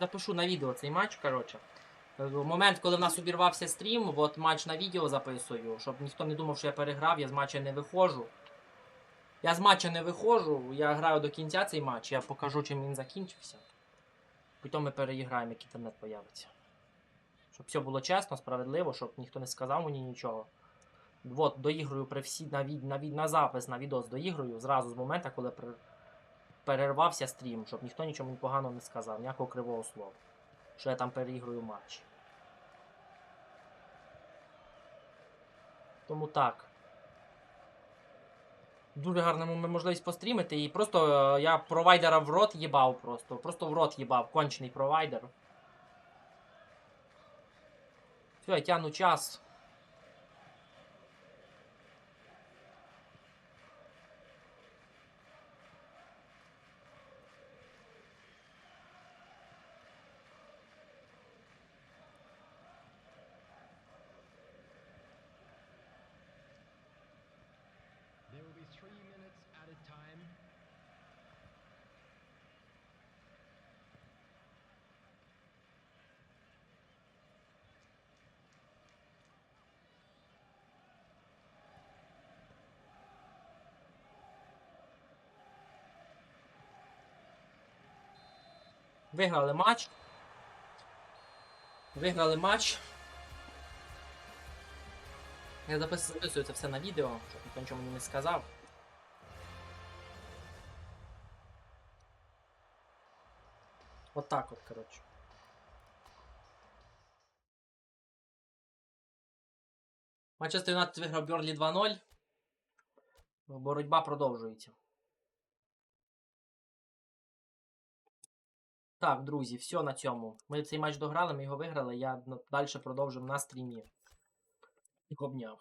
запишу на відео цей матч, коротше. Е, в Момент, коли в нас обірвався стрім, от матч на відео записую, щоб ніхто не думав, що я переграв, я з матча не виходжу. Я з матча не виходжу, я граю до кінця цей матч, я покажу, чим він закінчився. Потім ми переіграємо, як інтернет появиться. Щоб все було чесно, справедливо, щоб ніхто не сказав мені нічого. От, доігрую при всі на, від, на, від, на запис, на відос доігрую зразу з моменту, коли перервався стрім, щоб ніхто нічого мені поганого не сказав, ніякого кривого слова. Що я там переігрую матч. Тому так. Дуже гарна можливість пострімити. І просто е, я провайдера в рот їбав просто. Просто в рот їбав, кончений провайдер. Все, я тягну час. Виграли матч. Виграли матч. Я записую це все на відео, щоб ніхто нічого мені не сказав. От так от, коротше. Манчестер Юнайтед виграв Берлі 2-0. Боротьба продовжується. Так, друзі, все на цьому. Ми цей матч дограли, ми його виграли. Я далі продовжив на стрімі. Обняв.